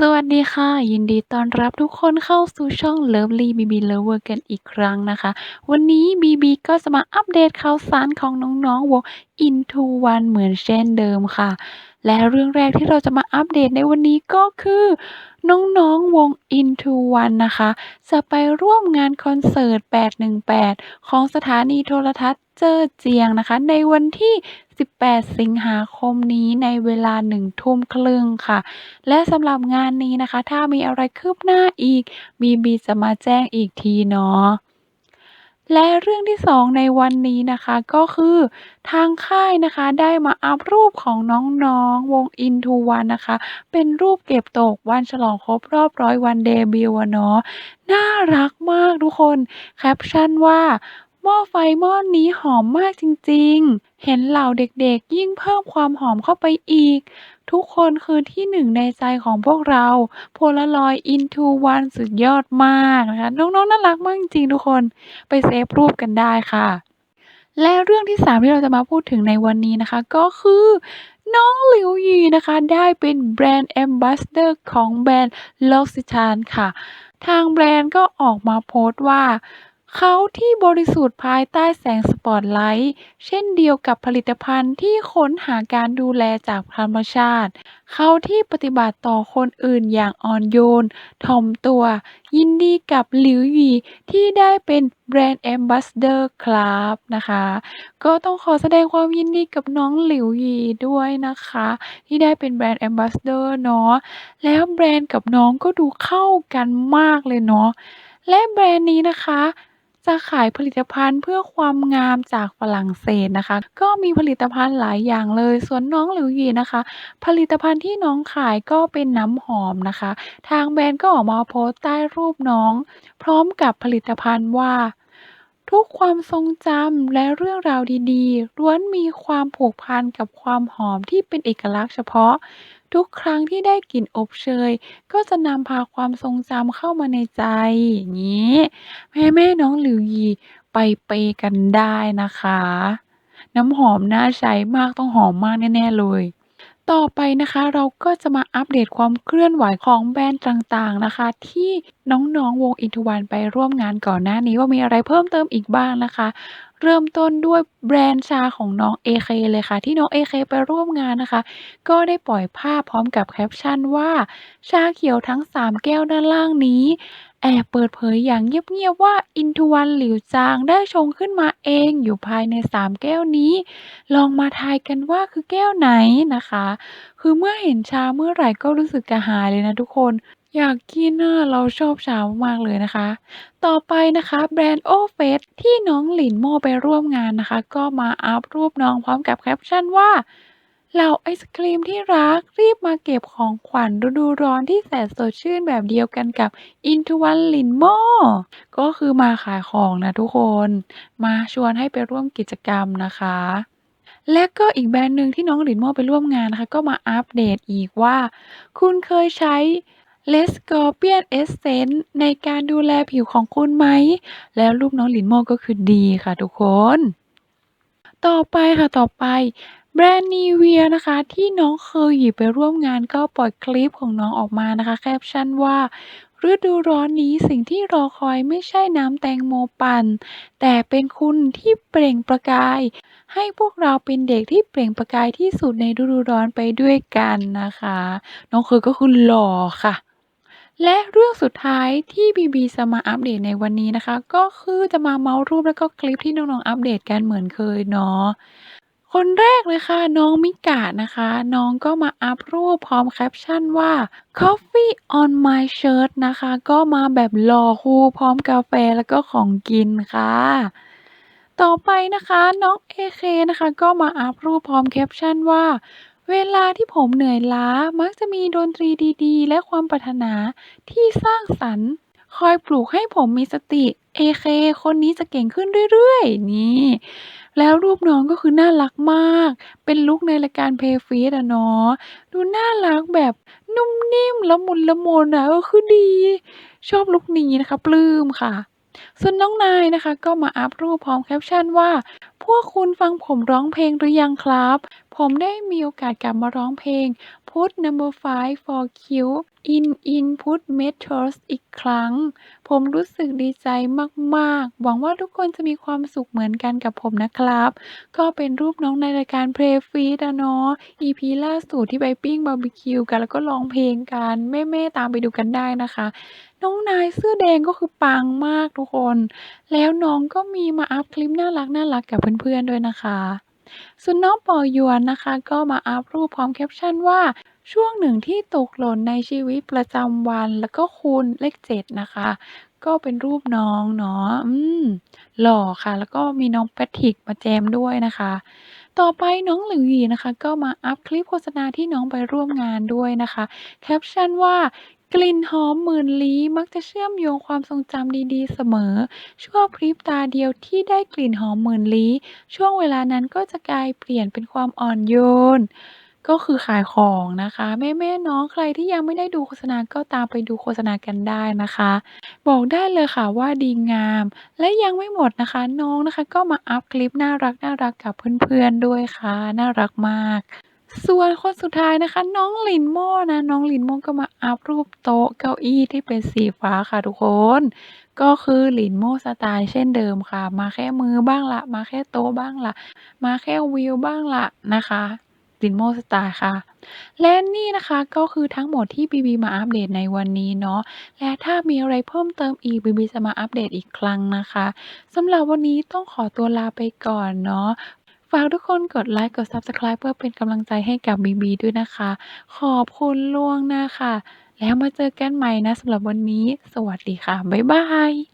สวัสดีค่ะ ยินดีต้อนรับทุกคนเข้าสู่ช่อง Lovely BB Lover กันอีกครั้งนะคะ วันนี้ BB ก็จะมาอัปเดตข่าวสารของน้องๆวง INTO1 เหมือนเช่นเดิมค่ะ และเรื่องแรกที่เราจะมาอัปเดตในวันนี้ก็คือ น้องๆวง INTO1 นะคะ จะไปร่วมงานคอนเสิร์ต 818 ของสถานีโทรทัศน์เจอเจียงนะคะ ในวันที่ 18 สิงหาคมนี้ในเวลา1ทุ่มครึ่งค่ะ และสำหรับงานนี้นะคะ ถ้ามีอะไรคืบหน้าอีก BB จะมาแจ้งอีกทีเนาะและเรื่องที่ 2 ในวันนี้นะคะก็คือทางค่ายนะคะได้มาอัปรูปของน้องๆวง INTO1 นะคะ เป็นรูปเก็บตกวันฉลองครบรอบ100วันเดบิวเนาะน่ารักมากทุกคน แคปชั่นว่า" หม้อไฟหม้อนี้หอมมากจริงๆ เห็นเหล่าเด็กๆ ยิ่งเพิ่มความหอมเข้าไปอีก ทุกคนคือที่หนึ่งในใจของพวกเรา Polaroid INTO1 สุดยอดมาก"นะคะ น้องๆ น่ารักมากจริงทุกคนไปเซฟรูปกันได้ค่ะ และเรื่องที่ 3 ที่เราจะมาพูดถึงในวันนี้นะคะ ก็คือน้องหลิวหยีนะคะ ได้เป็นแบรนด์ Ambassador ของแบรนด์ L'Occitane ค่ะ ทางแบรนด์ก็ออกมาโพสต์ว่า เขาที่บริสุทธิ์ภายใต้แสงสปอตไลท์เช่นเดียวกับผลิตภัณฑ์ที่ค้นหาการดูแลจากธรรมชาติ เขาที่ปฏิบัติต่อคนอื่นอย่างอ่อนโยนถ่อมตัว ยินดีกับหลิวหยีที่ได้เป็นแบรนด์ Ambassador ครับนะคะ ก็ต้องขอแสดงความยินดีกับน้องหลิวหยีด้วยนะคะ ที่ได้เป็นแบรนด์ Ambassador เนาะแล้วแบรนด์กับน้องก็ดูเข้ากันมากเลยเนาะและแบรนด์นี้นะคะ จะขายผลิตภัณฑ์เพื่อความงามจากฝรั่งเศสนะคะ ก็มีผลิตภัณฑ์หลายอย่างเลย ส่วนน้องหลิวหยีนะคะ ผลิตภัณฑ์ที่น้องขายก็เป็นน้ำหอมนะคะ ทางแบรนด์ก็ออกมาโพสต์ใต้รูปน้อง พร้อมกับผลิตภัณฑ์ว่า ทุกความทรงจำและเรื่องราวดีๆล้วนมีความผูกพันกับความหอมที่เป็นเอกลักษณ์เฉพาะ ทุกครั้งที่ได้กลิ่นอบเชย ก็จะนำพาความทรงจำเข้ามาในใจ อย่างงี้ แม่ๆน้องหลิวหยีไปเปย์กันได้นะคะ น้ำหอมน่าใช้มากต้องหอมมากแน่ ๆ เลย ต่อไปนะคะเราก็จะมาอัปเดตความเคลื่อนไหวของแบรนด์ต่างๆนะคะ ที่น้องๆวง INTO1 ไปร่วมงานก่อนหน้านี้ว่ามีอะไรเพิ่มเติมอีกบ้างนะคะ เริ่มต้นด้วยแบรนด์ชาของน้อง AK เลยค่ะ ที่น้อง AK ไปร่วมงานนะคะ ก็ได้ปล่อยภาพพร้อมกับแคปชั่นว่า ชาเขียวทั้ง 3 แก้วด้านล่างนี้ แอบเปิดเผยอย่างเงียบ ๆ ว่า INTO1 หลิวจางได้ชงขึ้นมาเองอยู่ภายใน 3 แก้วนี้ ลองมาทายกันว่าคือแก้วไหนนะคะ คือเมื่อเห็นชาเมื่อไหร่ก็รู้สึกกระหายเลยนะทุกคน อยากกินอะเราชอบชามาก ๆ เลยนะคะ ต่อไปนะคะแบรนด์ Oh Face ที่น้องหลินโม่ไปร่วมงานนะคะ ก็มาอัปรูปน้องพร้อมกับแคปชั่นว่า" เหล่าไอศกรีมที่รักรีบมาเก็บของขวัญฤดูร้อนที่แสนสดชื่นแบบเดียวกันกับ INTO1 หลินโม่"ก็คือมาขายของนะทุกคน มาชวนให้ไปร่วมกิจกรรมนะคะ และก็อีกแบรนด์หนึ่งที่น้องหลินโม่ไปร่วมงานนะคะ ก็มาอัปเดตอีกว่า คุณเคยใช้ Les Scorpion Essence ในการดูแลผิวของคุณไหม แล้วรูปน้องหลินโม่ก็คือดีค่ะทุกคน ต่อไปค่ะต่อไป แบรนด์ Nivea นะคะ ที่น้องเคอหยี่ไปร่วมงาน ก็ปล่อยคลิปของน้องออกมานะคะ แคปชั่นว่า ฤดูร้อนนี้สิ่งที่รอคอยไม่ใช่น้ำแตงโมปั่น แต่เป็นคุณที่เปล่งประกาย ให้พวกเราเป็นเด็กที่เปล่งประกายที่สุดในฤดูร้อนไปด้วยกันนะคะ น้องเคอก็คือหล่อค่ะและเรื่องสุดท้ายที่ BB จะมาอัปเดตในวันนี้นะคะ ก็คือจะมาเมาท์รูปแล้วก็คลิปที่น้องๆอัปเดตกันเหมือนเคยเนาะ คนแรกเลยค่ะ น้องมิกะนะคะ น้องก็มาอัปรูปพร้อมแคปชั่นว่า "Coffee on my shirt" นะคะ ก็มาแบบหล่อคูลพร้อมกาแฟแล้วก็ของกินค่ะ ต่อไปนะคะน้อง AK นะคะ ก็มาอัปรูปพร้อมแคปชั่นว่า"เวลาที่ผมเหนื่อยล้ามักจะมีดนตรีดีๆ และความปรารถนาที่สร้างสรรค์คอยปลุกให้ผมมีสติ AK คนนี้จะเก่งขึ้นเรื่อยๆ"นี่ แล้วรูปน้องก็คือน่ารักมาก เป็นลุกในรายการเพย์ฟีดอะเนาะ ดูน่ารักแบบนุ่มนิ่มละมุนละมุนอะเออคือดี ชอบลุกนี้นะคะ ปลื้มค่ะ ส่วนน้องนายนะคะ ก็มาอัปรูปพร้อมแคปชั่นว่า"พวกคุณฟังผมร้องเพลงหรือยังครับ ผมได้มีโอกาสกลับมาร้องเพลง Put Number 5 for Q in Input Methods อีกครั้ง ผมรู้สึกดีใจมากๆ หวังว่าทุกคนจะมีความสุขเหมือนกันกับผมนะครับ ก็เป็นรูปน้องในรายการ Play Feed อะเนาะ EP ล่าสุดที่ไปปิ้งบาร์บีคิวกันแล้วก็ร้องเพลงกัน แม่ๆตามไปดูกันได้นะคะ น้องนายเสื้อแดง ก็คือปังมากทุกคน แล้วน้องก็มีมาอัปคลิปน่ารัก ๆ กับเพื่อน ๆ ด้วยนะคะ ส่วนน้องปอหยวนนะคะ ก็มาอัปรูปพร้อมแคปชั่นว่าช่วงหนึ่งที่ตกหล่นในชีวิตประจำวันแล้วก็คูณเลข7นะคะ ก็เป็นรูปน้องเนาะอืมหล่อค่ะ แล้วก็มีน้องแพทริกมาแจมด้วยนะคะ ต่อไปน้องหลิวหยีนะคะ ก็มาอัปคลิปโฆษณาที่น้องไปร่วมงานด้วยนะคะ แคปชั่นว่า กลิ่นหอมหมื่นลี้มักจะเชื่อมโยงความทรงจำดี ๆ เสมอ ชั่วพริบตาเดียวที่ได้กลิ่นหอมหมื่นลี้ ช่วงเวลานั้นก็จะกลายเปลี่ยนเป็นความอ่อนโยน ก็คือขายของนะคะ แม่ๆเนาะใครที่ยังไม่ได้ดูโฆษณาก็ตามไปดูโฆษณากันได้นะคะ บอกได้เลยค่ะว่าดีงาม และยังไม่หมดนะคะ น้องนะคะ ก็มาอัปคลิปน่ารักๆกับเพื่อนๆด้วยค่ะ น่ารักมาก ส่วนคนสุดท้ายนะคะ น้องลินโม่นะ น้องลินโม่ก็มาอัปรูปโต๊ะเก้าอี้ที่เป็นสีฟ้าค่ะทุกคน ก็คือลินโม่สไตล์เช่นเดิมค่ะ มาแค่มือบ้างละ มาแค่โต๊ะบ้างละมาแค่วีลบ้างละนะคะลินโม่สไตล์ค่ะ และนี่นะคะก็คือทั้งหมดที่บีบีมาอัปเดตในวันนี้เนาะและถ้ามีอะไรเพิ่มเติมอีกบีบีจะมาอัปเดตอีกครั้งนะคะสำหรับวันนี้ต้องขอตัวลาไปก่อนเนาะ ฝากทุกคนกดไลค์ กด Subscribe เพื่อเป็นกำลังใจให้กับบีบีด้วยนะคะ ขอบคุณล่วงหน้าค่ะ แล้วมาเจอกันใหม่นะสำหรับวันนี้ สวัสดีค่ะ บ๊ายบาย